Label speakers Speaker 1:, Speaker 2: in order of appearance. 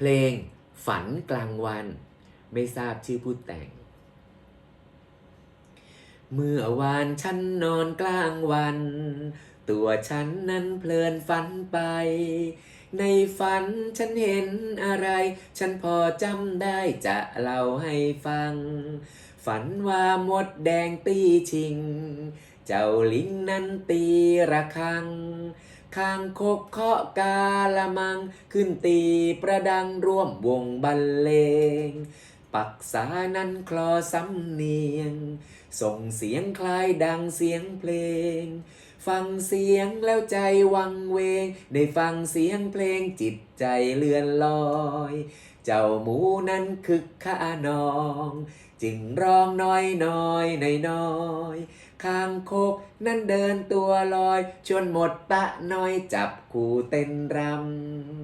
Speaker 1: เพลงฝันกลางวัน ไม่ทราบชื่อผู้แต่ง เมื่อวานฉันนอนกลางวัน ตัวฉันนั้นเพลินฝันไป ในฝันฉันเห็นอะไร ฉันพอจำได้จะเล่าให้ฟัง ฝันว่ามดแดงตีชิง เจ้าลิงนั้นตีระฆังข้างคกเคาะกาละมัง ขึ้นตีประดังร่วมวงบรรเลง ปักษานั้นคลอสำเนียง ส่งเสียงคล้ายดังเสียงเพลง ฟังเสียงแล้วใจวังเวง ได้ฟังเสียงเพลงจิตใจเลื่อนลอย เจ้าหมูนั้นคึกขานอง จึงร้องน้อยน้อยน้อยน้อยข้างคกนั้นเดินตัวลอย ชวนหมดตะน้อยจับคู่เต้นรำ